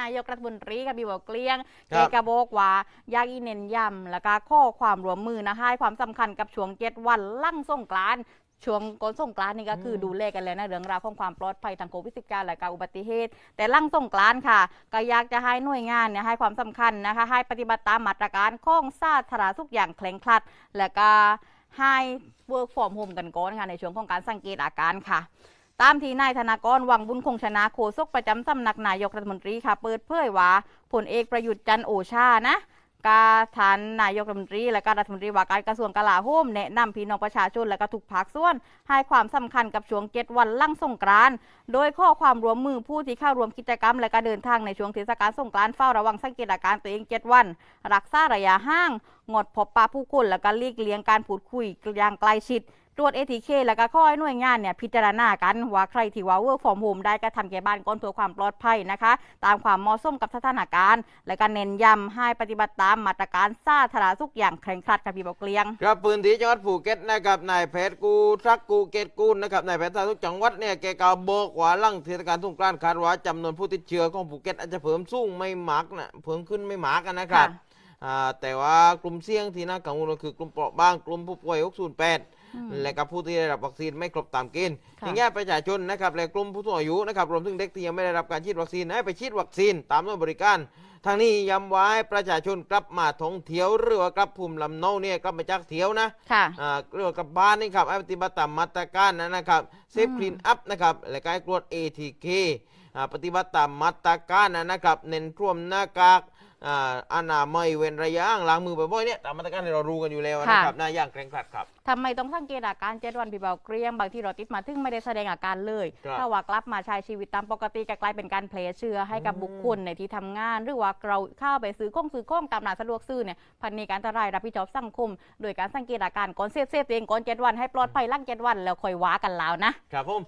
นายกรัฐมนตรีกับบิวเกลี้ยงคแกรับกระบอกว่าอยากอีเน้นย้ำแล้วก็ข้อความร่วมมือนะให้ความสำคัญกับช่วงเจ็ดวันลั่งสงกรานต์ช่วงก่อนสงกรานต์นี่ก็คืออมดูแลกันเลยนะเรื่องราวของความปลอดภัยทางโควิด19และการอุบัติเหตุ แต่ลั่งสงกรานต์ค่ะ ก็อยากจะให้หน่วยงานเนี่ยให้ความสำคัญนะคะ ให้ปฏิบัติตามมาตรการของสาธารณสุขอย่างเคร่งครัด และก็ให้ work from home กันก่อนค่ะในช่วงของการสังเกตอาการค่ะ ตามที่นายธนากรวังบุญคงชนะโฆษกประจำสำนักนายกรัฐมนตรีค่ะ เปิดเผยว่าผลเอกประยุทธ์จันโอชานะกาทานนายกรัฐมนตรี และก็รัฐมนตรีว่าการกระทรวงกลาโหมแนะนำพี่น้องประชาชนและก็ทุกภาคส่วน ให้ความสำคัญกับช่วงเจ็ดวันลั่งสงกรานโดยข้อความรวมมือผู้ที่เข้าร่วมกิจกรรม และก็เดินทางในช่วงเทศกาลสงกรานเฝ้าระวังสังเกตอาการตัวเองเจ็ดวัน รักษาระยะห่าง งดพบปะผู้คนและก็หลีกเลี่ยงการพูดคุยอย่างใกล้ชิด ตรวจ ATK แล้วก็ข้อให้หน่วยงานเนี่ยพิจารณากันว่าใครที่ว่า work from home ได้ก็ทำแก่บ้านก่อนเพื่อความปลอดภัยนะคะ ตามความเหมาะสมกับสถานการณ์ และก็เน้นย้ำให้ปฏิบัติตามมาตรการสาธารณสุขอย่างเคร่งครัดค่ะพี่บอกเกลียงครับพื้นที่จังหวัดภูเก็ตนะครับนายแพทย์กูทักกูเกตกูนะครับนายแพทย์สาธารณสุขจังหวัดเนี่ยแกกล่าวบอกว่าหลังเทศกาลสงกรานต์คาดว่าจำนวนผู้ติดเชื้อของภูเก็ตอาจจะเพิ่มสูงไม่มากนะเพิ่มขึ้นไม่มากนะครับแต่ว่ากลุ่มเสี่ยงที่น่ากังวลก็คือกลุ่มเปราะบางกลุ่มผู้ป่วย 608 และกับผู้ที่ได้รับวัคซีนไม่ครบตามเกณฑ์ค่ะอย่างเงี้ยประชาชนนะครับและกลุ่มผู้สูงอายุนะครับรวมถึงเด็กที่ยังไม่ได้รับการฉีดวัคซีนให้ไปฉีดวัคซีนตามหน่วยบริการทางนี้ย้ำไว้ประชาชนกลับมาท่องเที่ยวหรือว่ากลับภูมิลำเนาเนี่ยกลับมาจากเที่ยวนะค่ะอ่าเรื่องกับบ้านนี่ครับให้ปฏิบัติตามมาตรการนะนะครับเซฟอืมคลีนอัพนะครับและการตรวจ ATK อ่า ปฏิบัติตามมาตรการนะนะครับ เน้นท่วมหน้ากากอ่าอนามัยเว้นระยะห่างล้างมือบ่อยๆเนี่ยตามมาตรการที่เรารู้กันอยู่แล้วนะครับหน้าอย่างเคร่งครัดครับทำไมต้องสังเกตอาการเจ็ดวันพี่เบาเกลียงบางที่เราติดมาถึงไม่ได้แสดงอาการเลยครับถ้าว่ากลับมาใช้ชีวิตตามปกติก็กลายเป็นการแพร่เชื้อให้กับอืมบุคคลในที่ทำงาน หรือว่าเราเข้าไปซื้อของซื้อของตามร้านสะดวกซื้อเนี่ยพันนี้การอันตรายรับผิดชอบสังคม โดยการสังเกตอาการก่อนเซฟเซฟตัวเองก่อนเจ็ดวันให้ปลอดภัยหลังเจ็ดวัน แล้วค่อยว้ากันแล้วนะครับผม